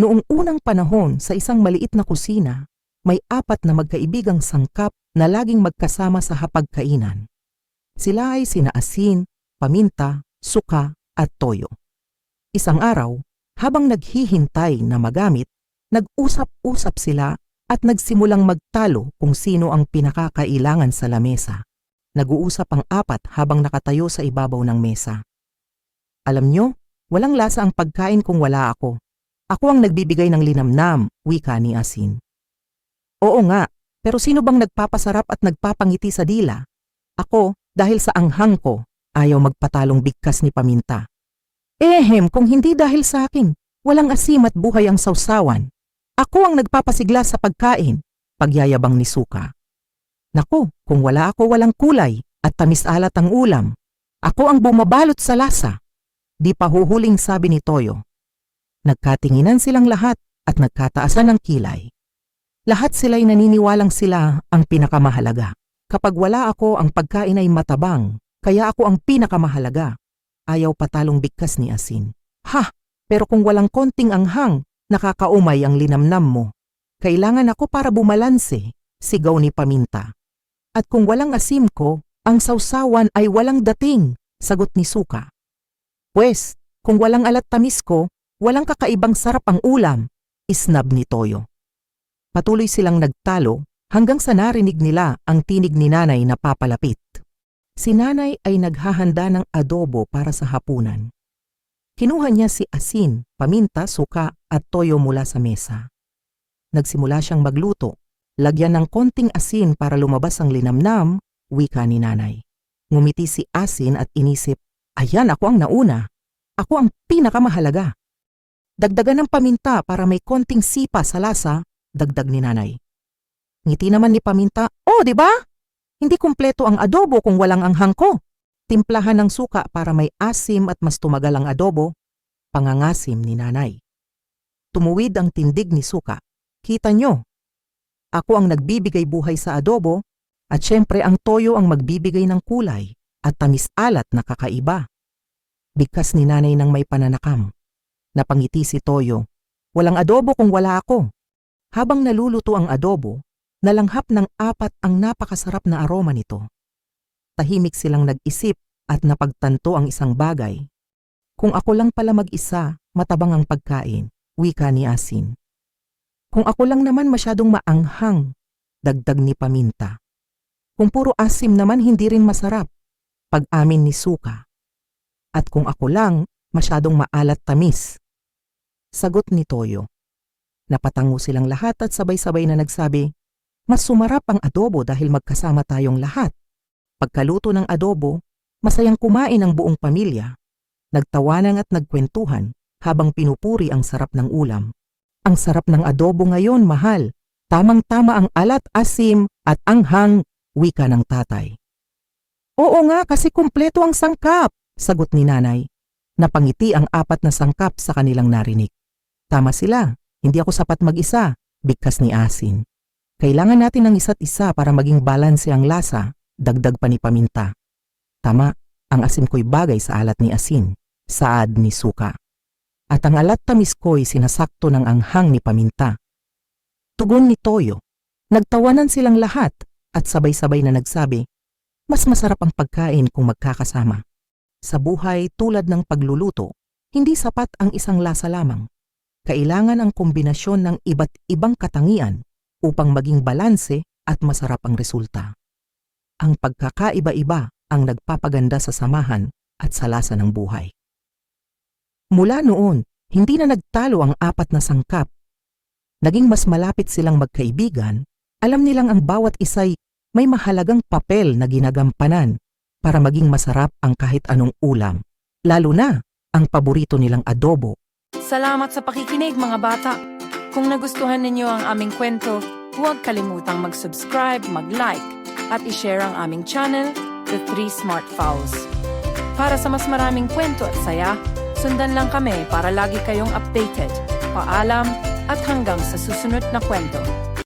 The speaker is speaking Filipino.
Noong unang panahon sa isang maliit na kusina, may apat na magkaibigang sangkap na laging magkasama sa hapagkainan. Sila ay sina asin, paminta, suka at toyo. Isang araw, habang naghihintay na magamit, nag-usap-usap sila at nagsimulang magtalo kung sino ang pinakakailangan sa lamesa. Nag-uusap ang apat habang nakatayo sa ibabaw ng mesa. Alam nyo, walang lasa ang pagkain kung wala ako. Ako ang nagbibigay ng linamnam, wika ni Asin. Oo nga, pero sino bang nagpapasarap at nagpapangiti sa dila? Ako, dahil sa anghang ko, ayaw magpatalong bigkas ni Paminta. Ehem, kung hindi dahil sa akin, walang asim at buhay ang sausawan. Ako ang nagpapasigla sa pagkain, pagyayabang ni Suka. Naku, kung wala ako walang kulay at tamis alat ang ulam. Ako ang bumabalot sa lasa. Di pa huhuling sabi ni Toyo. Nagkatinginan silang lahat at nagkataasan ng kilay. Lahat sila'y naniniwalang sila ang pinakamahalaga. Kapag wala ako, ang pagkain ay matabang, kaya ako ang pinakamahalaga. Ayaw patalong bigkas ni Asin. Ha! Pero kung walang konting anghang, nakakaumay ang linamnam mo. Kailangan ako para bumalanse, sigaw ni Paminta. At kung walang asim ko, ang sausawan ay walang dating, sagot ni Suka. Pwes, kung walang alat tamis ko, walang kakaibang sarap ang ulam, isnab ni Toyo. Patuloy silang nagtalo hanggang sa narinig nila ang tinig ni nanay na papalapit. Si nanay ay naghahanda ng adobo para sa hapunan. Kinuha niya si asin, paminta, suka at toyo mula sa mesa. Nagsimula siyang magluto, lagyan ng konting asin para lumabas ang linamnam, wika ni nanay. Ngumiti si asin at inisip, ayan ako ang nauna. Ako ang pinakamahalaga. Dagdagan ng paminta para may konting sipa sa lasa, dagdag ni nanay. Ngiti naman ni paminta, oh di ba? Hindi kumpleto ang adobo kung walang anghang ko. Timplahan ng suka para may asim at mas tumagal ang adobo, pangangasim ni nanay. Tumuwid ang tindig ni suka. Kita nyo, ako ang nagbibigay buhay sa adobo at syempre ang toyo ang magbibigay ng kulay at tamis alat na kakaiba. Bigkas ni nanay ng may pananakam. Napangiti si Toyo. Walang adobo kung wala ako. Habang naluluto ang adobo, nalanghap ng apat ang napakasarap na aroma nito. Tahimik silang nag-isip at napagtanto ang isang bagay. Kung ako lang pala mag-isa, matabang ang pagkain, wika ni Asin. Kung ako lang naman masyadong maanghang, dagdag ni Paminta. Kung puro asim naman hindi rin masarap, pag-amin ni Suka. At kung ako lang, masyadong maalat tamis. Sagot ni Toyo. Napatango silang lahat at sabay-sabay na nagsabi, mas sumarap ang adobo dahil magkasama tayong lahat. Pagkaluto ng adobo, masayang kumain ang buong pamilya. Nagtawanan at nagkwentuhan habang pinupuri ang sarap ng ulam. Ang sarap ng adobo ngayon, mahal. Tamang-tama ang alat, asim at anghang, wika ng tatay. Oo nga kasi kumpleto ang sangkap, sagot ni nanay. Napangiti ang apat na sangkap sa kanilang narinig. Tama sila, hindi ako sapat mag-isa, bigkas ni Asin. Kailangan natin ng isa't isa para maging balanse ang lasa, dagdag pa ni Paminta. Tama, ang asim ko'y bagay sa alat ni Asin, saad ni Suka. At ang alat tamis ko'y sinasakto ng anghang ni Paminta. Tugon ni Toyo. Nagtawanan silang lahat at sabay-sabay na nagsabi, mas masarap ang pagkain kung magkakasama. Sa buhay tulad ng pagluluto, hindi sapat ang isang lasa lamang. Kailangan ang kombinasyon ng iba't ibang katangian upang maging balanse at masarap ang resulta. Ang pagkakaiba-iba ang nagpapaganda sa samahan at sa lasa ng buhay. Mula noon, hindi na nagtalo ang apat na sangkap. Naging mas malapit silang magkaibigan, alam nilang ang bawat isa'y may mahalagang papel na ginagampanan para maging masarap ang kahit anong ulam, lalo na ang paborito nilang adobo. Salamat sa pakikinig mga bata. Kung nagustuhan ninyo ang aming kwento, huwag kalimutang mag-subscribe, mag-like, at i-share ang aming channel, The Three Smart Fowls. Para sa mas maraming kwento at saya, sundan lang kami para lagi kayong updated. Paalam at hanggang sa susunod na kwento.